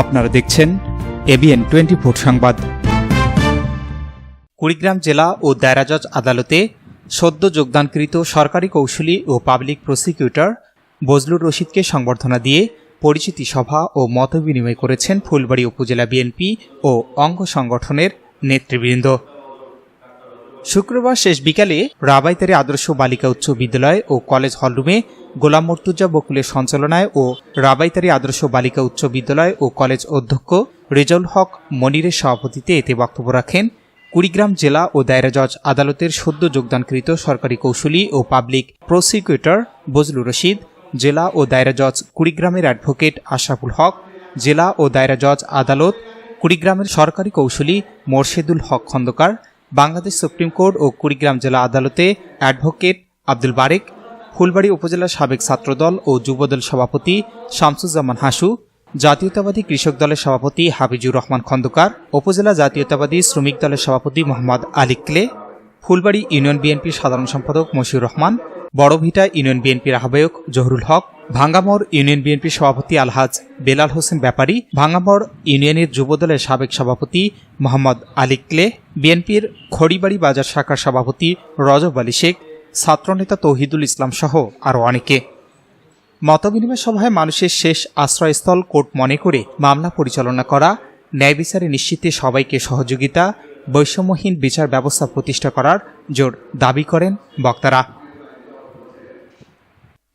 আপনারা দেখছেন ABN twenty four সংবাদ। কুড়িগ্রাম জেলা ও দায়রা জজ আদালতে সদ্য যোগদানকৃত সরকারি কৌশলী ও পাবলিক প্রসিকিউটর বজলুর রশিদকে সংবর্ধনা দিয়ে পরিচিতি সভা ও মতবিনিময় করেছেন ফুলবাড়ী উপজেলা বিএনপি ও অঙ্গ সংগঠনের নেতৃবৃন্দ। শুক্রবার শেষ বিকালে রাবাইতারি আদর্শ বালিকা উচ্চ বিদ্যালয় ও কলেজ হলরুমে গোলাম মর্তুজা বকুলের সঞ্চালনায় ও রাবাইতারি আদর্শ বালিকা উচ্চ বিদ্যালয় ও কলেজ অধ্যক্ষ রেজাউল হক মনিরের সভাপতিতে এতে বক্তব্য রাখেন। কুড়িগ্রাম জেলা ও দায়রা জজ আদালতের সদ্য যোগদানকৃত সরকারি কৌশলী ও পাবলিক প্রসিকিউটর বজলুর রশিদ, জেলা ও দায়রা জজ কুড়িগ্রামের অ্যাডভোকেট আশরাফুল হক, জেলা ও দায়রা জজ আদালত কুড়িগ্রামের সরকারি কৌশলী মোর্শেদুল হক খন্দকার বাংলাদেশ সুপ্রিম কোর্ট ও কুড়িগ্রাম জেলা আদালতে অ্যাডভোকেট আব্দুল বারেক, ফুলবাড়ী উপজেলা সাবেক ছাত্রদল ও যুবদল সভাপতি শামসুজ্জামান হাসু, জাতীয়তাবাদী কৃষক দলের সভাপতি হাফিজুর রহমান খন্দকার, উপজেলা জাতীয়তাবাদী শ্রমিক দলের সভাপতি মোহাম্মদ আলী ক্লে, ফুলবাড়ী ইউনিয়ন বিএনপির সাধারণ সম্পাদক মশিউর রহমান বড়ভিটা ইউনিয়ন বিএনপির আহ্বায়ক জহুরুল হক, ভাঙ্গামোড় ইউনিয়ন বিএনপির সভাপতি আলহাজ বেলাল হোসেন ব্যাপারী, ভাঙ্গামোড় ইউনিয়নের যুবদলের সাবেক সভাপতি মোহাম্মদ আলী ক্লে, বিএনপির খড়িবাড়ি বাজার শাখার সভাপতি রজব আলী শেখ, ছাত্রনেতা তৌহিদুল ইসলাম সহ আরও অনেকে। মতবিনিময় সভায় মানুষের শেষ আশ্রয়স্থল কোর্ট মনে করে মামলা পরিচালনা করা, ন্যায় বিচারে নিশ্চিতে সবাইকে সহযোগিতা, বৈষম্যহীন বিচার ব্যবস্থা প্রতিষ্ঠা করার জোর দাবি করেন বক্তারা।